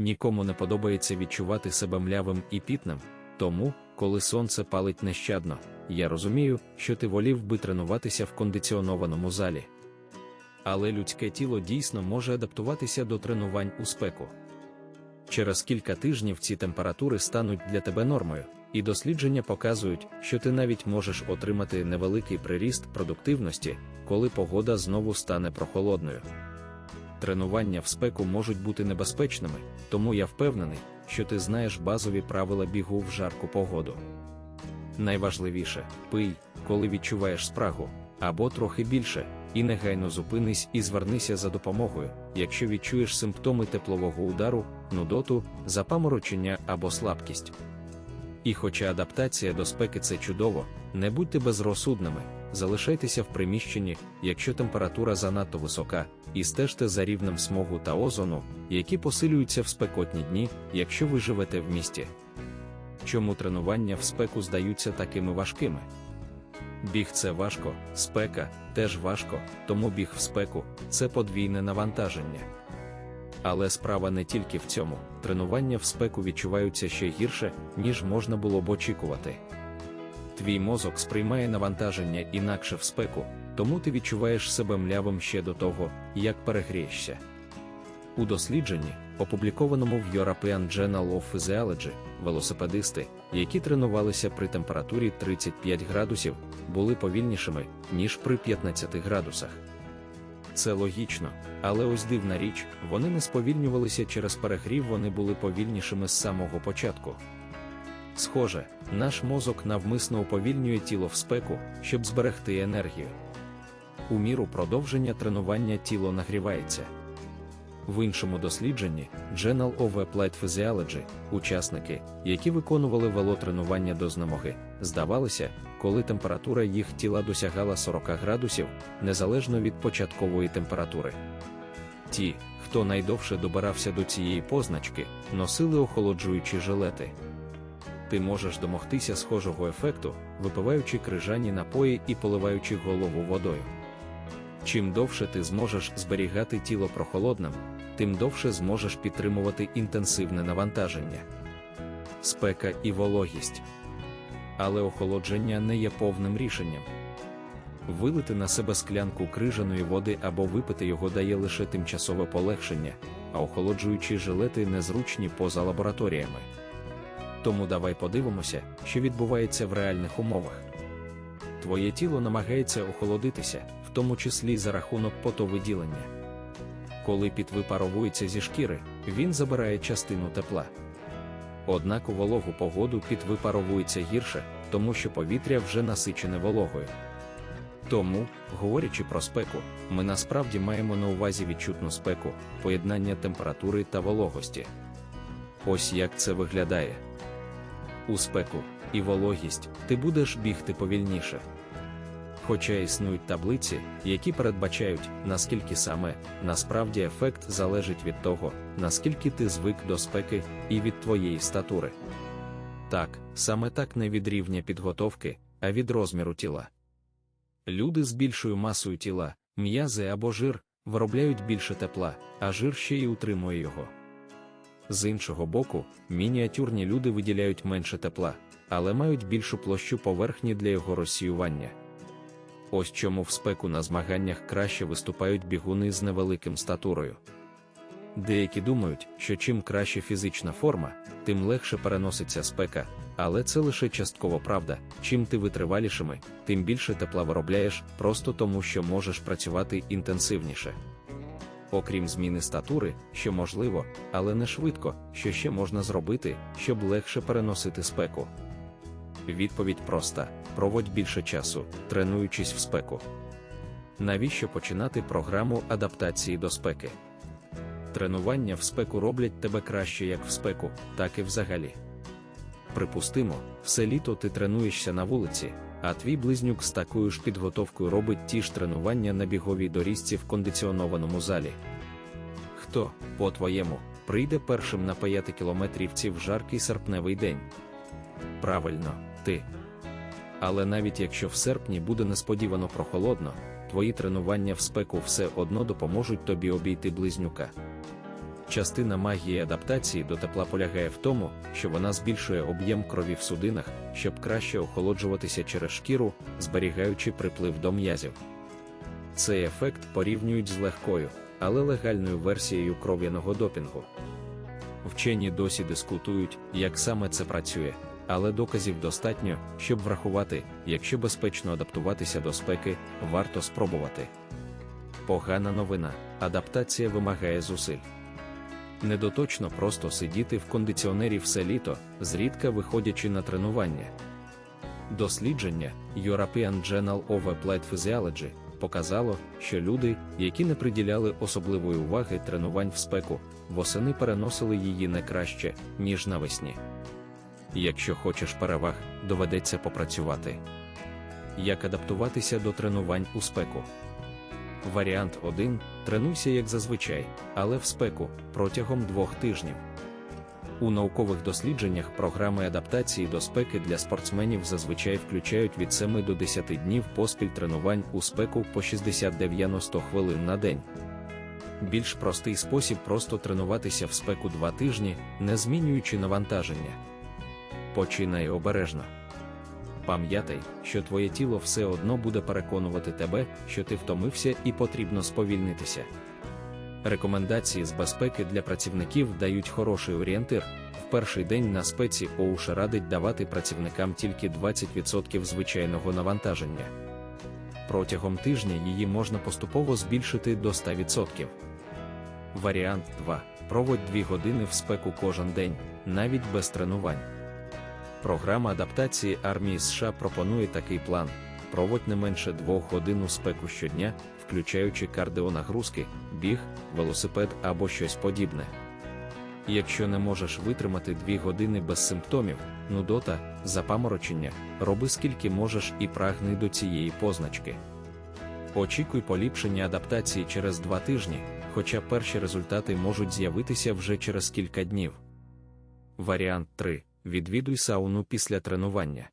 Нікому не подобається відчувати себе млявим і пітним, тому, коли сонце палить нещадно, я розумію, що ти волів би тренуватися в кондиціонованому залі. Але людське тіло дійсно може адаптуватися до тренувань у спеку. Через кілька тижнів ці температури стануть для тебе нормою, і дослідження показують, що ти навіть можеш отримати невеликий приріст продуктивності, коли погода знову стане прохолодною. Тренування в спеку можуть бути небезпечними, тому я впевнений, що ти знаєш базові правила бігу в жарку погоду. Найважливіше пий, коли відчуваєш спрагу, або трохи більше, і негайно зупинись і звернися за допомогою, якщо відчуєш симптоми теплового удару, нудоту, запаморочення або слабкість. І хоча адаптація до спеки це чудово, не будьте безрозсудними, залишайтеся в приміщенні, якщо температура занадто висока, і стежте за рівнем смогу та озону, які посилюються в спекотні дні, якщо ви живете в місті. Чому тренування в спеку здаються такими важкими? Біг це важко, спека теж важко, тому біг в спеку це подвійне навантаження. Але справа не тільки в цьому, тренування в спеку відчуваються ще гірше, ніж можна було б очікувати. Твій мозок сприймає навантаження інакше в спеку, тому ти відчуваєш себе млявим ще до того, як перегрієшся. У дослідженні, опублікованому в European Journal of Physiology, велосипедисти, які тренувалися при температурі 35 градусів, були повільнішими, ніж при 15 градусах. Це логічно, але ось дивна річ, вони не сповільнювалися через перегрів, вони були повільнішими з самого початку. Схоже, наш мозок навмисно уповільнює тіло в спеку, щоб зберегти енергію. У міру продовження тренування тіло нагрівається. В іншому дослідженні Journal of Applied Physiology учасники, які виконували велотренування до знемоги, здавалося, коли температура їх тіла досягала 40 градусів, незалежно від початкової температури. Ті, хто найдовше добирався до цієї позначки, носили охолоджуючі жилети. Ти можеш домогтися схожого ефекту, випиваючи крижані напої і поливаючи голову водою. Чим довше ти зможеш зберігати тіло прохолодним, тим довше зможеш підтримувати інтенсивне навантаження, спека і вологість. Але охолодження не є повним рішенням. Вилити на себе склянку крижаної води або випити його дає лише тимчасове полегшення, а охолоджуючі жилети незручні поза лабораторіями. Тому давай подивимося, що відбувається в реальних умовах. Твоє тіло намагається охолодитися, в тому числі за рахунок потовиділення. Коли піт випаровується зі шкіри, він забирає частину тепла. Однак у вологу погоду піт випаровується гірше, тому що повітря вже насичене вологою. Тому, говорячи про спеку, ми насправді маємо на увазі відчутну спеку, поєднання температури та вологості. Ось як це виглядає. У спеку і вологість ти будеш бігти повільніше. Хоча існують таблиці, які передбачають, наскільки саме насправді ефект залежить від того, наскільки ти звик до спеки і від твоєї статури. Так, саме так не від рівня підготовки, а від розміру тіла. Люди з більшою масою тіла, м'язи або жир, виробляють більше тепла, а жир ще й утримує його. З іншого боку, мініатюрні люди виділяють менше тепла, але мають більшу площу поверхні для його розсіювання. Ось чому в спеку на змаганнях краще виступають бігуни з невеликим статурою. Деякі думають, що чим краще фізична форма, тим легше переноситься спека, але це лише частково правда. Чим ти витривалішими, тим більше тепла виробляєш, просто тому що можеш працювати інтенсивніше. Окрім зміни статури, що можливо, але не швидко, що ще можна зробити, щоб легше переносити спеку. Відповідь проста: проводь більше часу, тренуючись в спеку. Навіщо починати програму адаптації до спеки? Тренування в спеку роблять тебе краще як в спеку, так і взагалі. Припустимо, все літо ти тренуєшся на вулиці, а твій близнюк з такою ж підготовкою робить ті ж тренування на біговій доріжці в кондиціонованому залі. Хто, по-твоєму, прийде першим на 5 кілометрівці в жаркий серпневий день? Правильно, ти. Але навіть якщо в серпні буде несподівано прохолодно, твої тренування в спеку все одно допоможуть тобі обійти близнюка. Частина магії адаптації до тепла полягає в тому, що вона збільшує об'єм крові в судинах, щоб краще охолоджуватися через шкіру, зберігаючи приплив до м'язів. Цей ефект порівнюють з легкою, але легальною версією кров'яного допінгу. Вчені досі дискутують, як саме це працює, але доказів достатньо, щоб врахувати, якщо безпечно адаптуватися до спеки, варто спробувати. Погана новина: адаптація вимагає зусиль. Недоточно просто сидіти в кондиціонері все літо, зрідка виходячи на тренування. Дослідження European Journal of Applied Physiology показало, що люди, які не приділяли особливої уваги тренувань в спеку, восени переносили її не краще, ніж навесні. Якщо хочеш переваг, доведеться попрацювати. Як адаптуватися до тренувань у спеку? Варіант 1. Тренуйся як зазвичай, але в спеку протягом двох тижнів. У наукових дослідженнях програми адаптації до спеки для спортсменів зазвичай включають від 7 до 10 днів поспіль тренувань у спеку по 60-90 хвилин на день. Більш простий спосіб просто тренуватися в спеку 2 тижні, не змінюючи навантаження. Починай обережно. Пам'ятай, що твоє тіло все одно буде переконувати тебе, що ти втомився і потрібно сповільнитися. Рекомендації з безпеки для працівників дають хороший орієнтир. В перший день на спеці ОУШ радить давати працівникам тільки 20% звичайного навантаження. Протягом тижня її можна поступово збільшити до 100%. Варіант 2. Проводь 2 години в спеку кожен день, навіть без тренувань. Програма адаптації армії США пропонує такий план: проводь не менше 2 годин у спеку щодня, включаючи кардіонагрузки, біг, велосипед або щось подібне. Якщо не можеш витримати 2 години без симптомів, нудота, запаморочення, роби скільки можеш і прагни до цієї позначки. Очікуй поліпшення адаптації через 2 тижні, хоча перші результати можуть з'явитися вже через кілька днів. Варіант 3. Відвідуй сауну після тренування.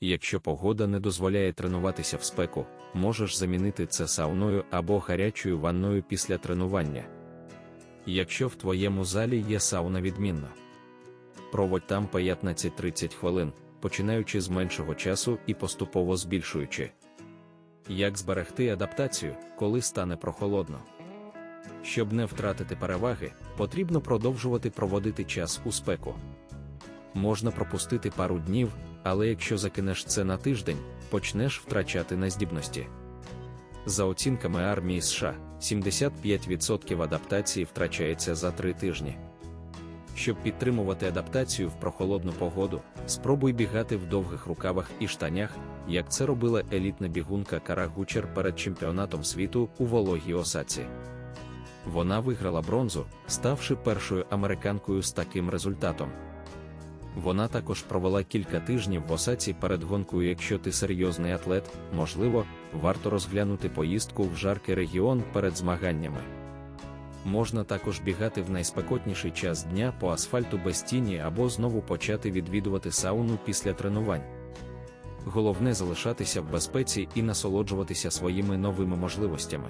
Якщо погода не дозволяє тренуватися в спеку, можеш замінити це сауною або гарячою ванною після тренування. Якщо в твоєму залі є сауна відмінно, проводь там 15-30 хвилин, починаючи з меншого часу і поступово збільшуючи. Як зберегти адаптацію, коли стане прохолодно? Щоб не втратити переваги, потрібно продовжувати проводити час у спеку. Можна пропустити пару днів, але якщо закинеш це на тиждень, почнеш втрачати на здібності. За оцінками армії США, 75% адаптації втрачається за три тижні. Щоб підтримувати адаптацію в прохолодну погоду, спробуй бігати в довгих рукавах і штанях, як це робила елітна бігунка Кара Гучер перед чемпіонатом світу у вологій осаці. Вона виграла бронзу, ставши першою американкою з таким результатом. Вона також провела кілька тижнів в осаці перед гонкою. Якщо ти серйозний атлет, можливо, варто розглянути поїздку в жаркий регіон перед змаганнями. Можна також бігати в найспекотніший час дня по асфальту без тіні або знову почати відвідувати сауну після тренувань. Головне залишатися в безпеці і насолоджуватися своїми новими можливостями.